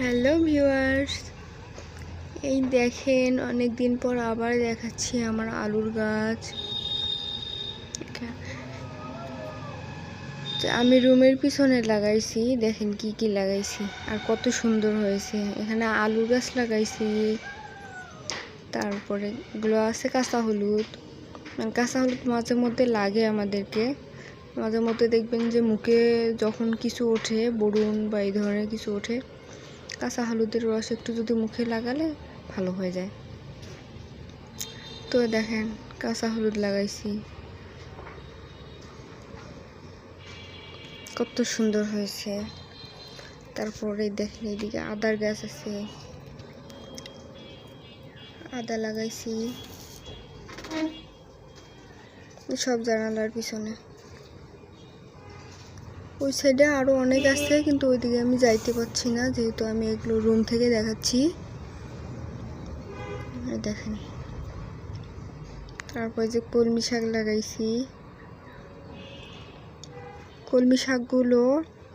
Hello viewers, এই দেখেন অনেক দিন পর আবার দেখাচ্ছি আমার আলুর গাছ। আমি রুমের পিছনে লাগাইছি, দেখেন কি কি লাগাইছি, আর কত সুন্দর হয়েছে। এখানে আলুর গাছ লাগাইছি, তারপরে এগুলো আছে কাঁচা হলুদ। মানে কাঁচা হলুদ মাঝে মধ্যে লাগে আমাদেরকে। মাঝে মধ্যে দেখবেন যে মুখে যখন কিছু ওঠে, বরুণ বা এই ধরনের কিছু ওঠে কাঁচা হলুদের রস একটু যদি মুখে লাগালে ভালো হয়ে যায়। তো দেখেন, কাঁচা হলুদ লাগাইছি। কত সুন্দর হয়েছে। তারপরে দেখেন এদিকে আদার গাছ আছে। আদা লাগাইছি। সব জানালার পিছনে। ওই সাইডে আরও অনেক আছে, কিন্তু ওইদিকে আমি যাইতে পারছি না, যেহেতু আমি এগুলো রুম থেকে দেখাচ্ছি। দেখেন। তারপর যে কলমি শাক লাগাইছি। কলমি শাকগুলো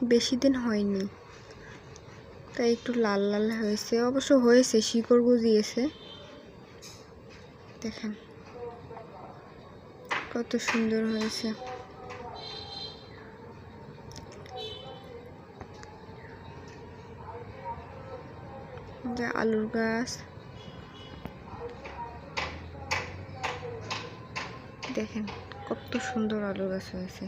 বেশি দিন হয়নি। তাই একটু লাল লাল হয়েছে। অবশ্য হয়েছে, শিকড় গজিয়েছে। দেখেন। কত সুন্দর হয়েছে। যে আলুর গাছ দেখেন কত সুন্দর আলু গাছ হয়েছে।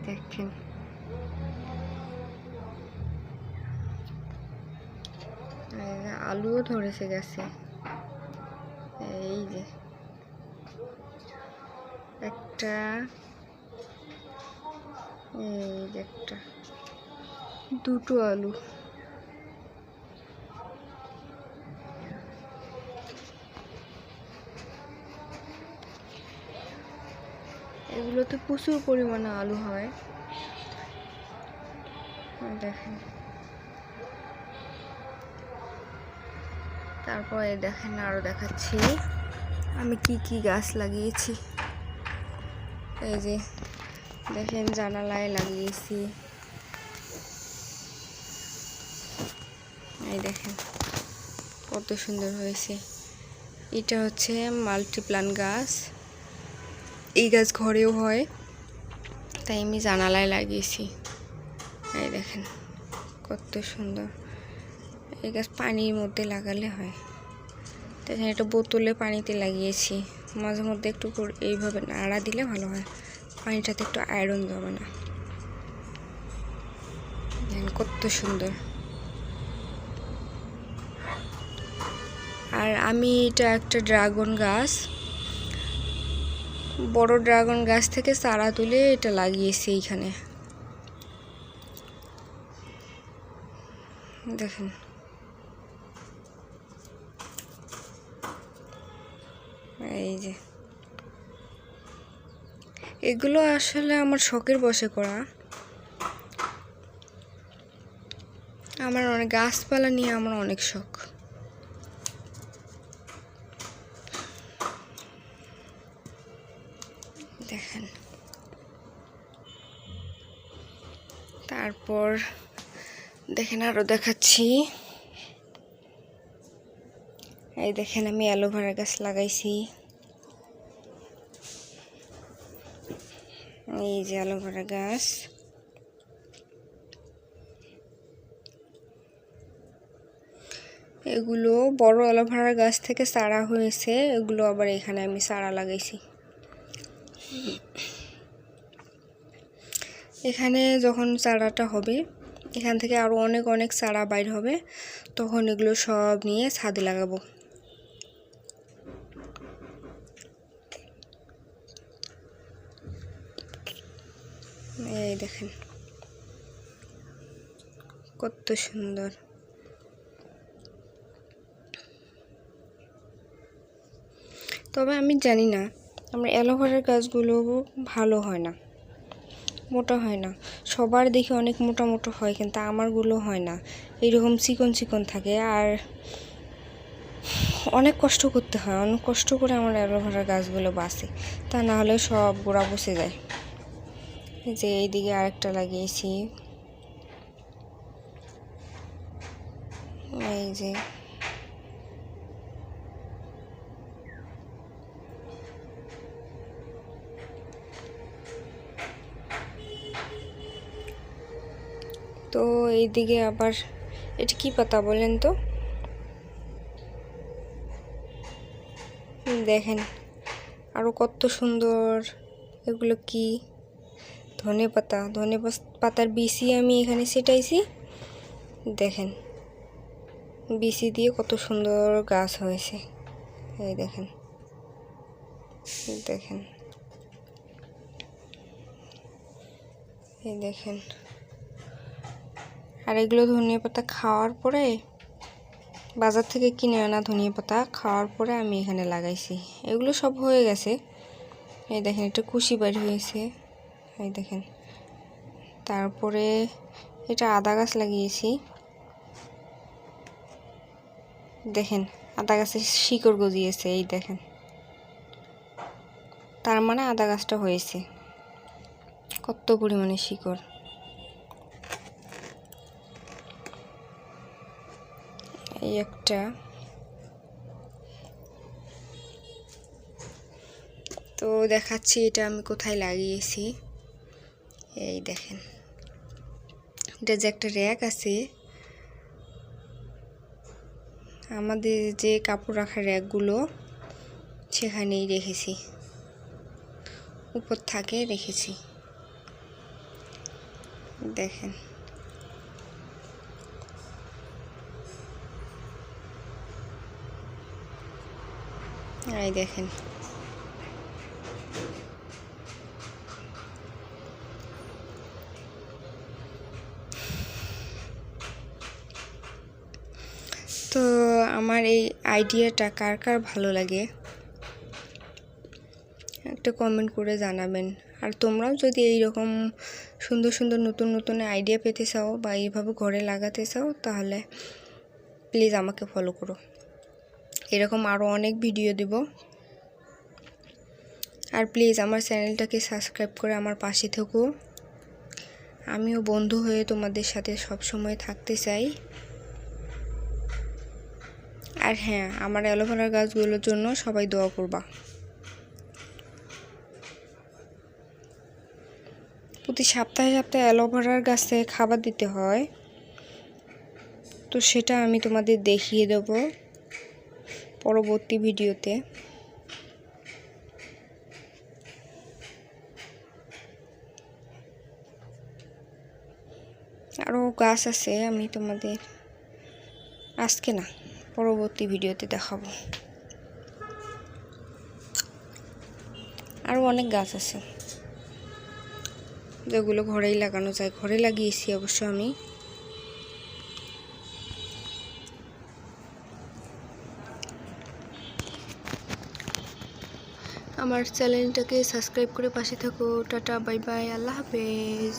দেখেন। আলুও ধরেছে গাছে। এই যে একটা এই একটা। দুটো আলু। এগুলোতে প্রচুর পরিমাণে আলু হয়। দেখেন। তারপরে দেখেন, আরও দেখাচ্ছি। আমি কি কি গাছ লাগিয়েছি। এই যে দেখেন জানালায় লাগিয়েছি। এই দেখেন, কত সুন্দর হয়েছে। এটা হচ্ছে মাল্টিপ্লান গাছ। এই গাছ ঘরেও হয়, তাই আমি জানালায় লাগিয়েছি। এই দেখেন, কত সুন্দর। এই গাছ পানির মধ্যে লাগালে হয়। জন্য একটা বোতলে পানিতে লাগিয়েছি। মাঝে মধ্যে একটু এইভাবে নাড়া দিলে ভালো হয়। পানিটাতে একটু আয়রন যাবে না। কত সুন্দর। আর আমি এটা একটা ড্রাগন গাছ। বড় ড্রাগন গাছ থেকে চারা তুলে এটা লাগিয়েছি এইখানে। দেখেন। এই যে। এগুলো আসলে আমার শখের বসে করা। আমার অনেক গাছপালা নিয়ে আমার অনেক শখ। দেখেন। তারপর দেখেন আরও দেখাচ্ছি। এই দেখেন আমি অ্যালোভেরা গাছ লাগাইছি। এই যে অ্যালোভেরা গাছ। এগুলো বড় অ্যালোভেরা গাছ থেকে চারা হয়েছে, এগুলো আবার এখানে আমি চারা লাগাইছি। এখানে যখন চারাটা হবে, এখান থেকে আরও অনেক অনেক চারা বাইর হবে, তখন এগুলো সব নিয়ে ছাদে লাগাবো। এই দেখেন। কত সুন্দর। তবে আমি জানি না, আমার অ্যালোভেরার গাছগুলো ভালো হয় না, মোটা হয় না। সবার দেখে অনেক মোটা মোটা হয়, কিন্তু আমারগুলো হয় না। এরকম চিকন চিকন থাকে আর অনেক কষ্ট করতে হয়। অনেক কষ্ট করে আমার অ্যালোভেরার গাছগুলো বাঁচে। তা না হলে সব গোড়া বসে যায়। যে এইদিকে আরেকটা লাগিয়েছি। এই যে। তো এইদিকে আবার, এটা কি পাতা বলেন তো? দেখেন আরও কত সুন্দর, এগুলো কি? ধনে পাতা ধনে পাতার বিসি আমি এখানে সেটাইছি দেখেন বিসি দিয়ে কত সুন্দর গাছ হয়েছে। এই দেখেন দেখেন, এই দেখেন। আর এগুলো ধনিয়া পাতা খাওয়ার পরে, বাজার থেকে কিনে আনা ধনিয়া পাতা খাওয়ার পরে আমি এখানে লাগাইছি। এগুলো সব হয়ে গেছে। এই দেখেন, একটা কুশি বাড়ি হয়েছে। এই দেখেন। তারপরে এটা আদা গাছ লাগিয়েছি। দেখেন, আদা গাছের শিকড় গজিয়েছে, এই দেখেন। তার মানে আদা গাছটা হয়েছে। কত পরিমাণে শিকড়। এই একটা। তো দেখাচ্ছি এটা আমি কোথায় লাগিয়েছি। এই দেখেন। এটা যে একটা র্যাক আছে, আমাদের যে কাপড় রাখার র্যাকগুলো সেখানেই রেখেছি। উপর থাকে রেখেছি। দেখেন। এই দেখেন তো আমার এই আইডিয়াটা কার কার ভালো লাগে? একটা কমেন্ট করে জানাবেন। আর তোমরাও যদি এই রকম সুন্দর সুন্দর নতুন নতুন আইডিয়া পেতে চাও বা এইভাবে ঘরে লাগাতে চাও, তাহলে প্লিজ আমাকে ফলো করো। এরকম আরও অনেক ভিডিও দেব। আর প্লিজ আমার চ্যানেলটাকে সাবস্ক্রাইব করে আমার পাশে থেকো। আমিও বন্ধু হয়ে তোমাদের সাথে সব সময় থাকতে চাই। আর হ্যাঁ আমার অ্যালোভেরার গাছগুলোর জন্য সবাই দোয়া করবা। প্রতি সপ্তাহে সপ্তাহে অ্যালোভেরার গাছে খাবার দিতে হয়। তো সেটা আমি তোমাদের দেখিয়ে দেব পরবর্তী ভিডিওতে। আরও গাছ আছে, আমি তোমাদের, আজকে না। পরবর্তী ভিডিওতে দেখাবো। আরও অনেক গাছ আছে। যেগুলো ঘরেই লাগানো যায়। ঘরে লাগিয়েছি অবশ্য আমি। আমার চ্যানেলটাকে সাবস্ক্রাইব করে পাশে থাকো। টাটা, বাই বাই, আল্লাহ হাফেজ।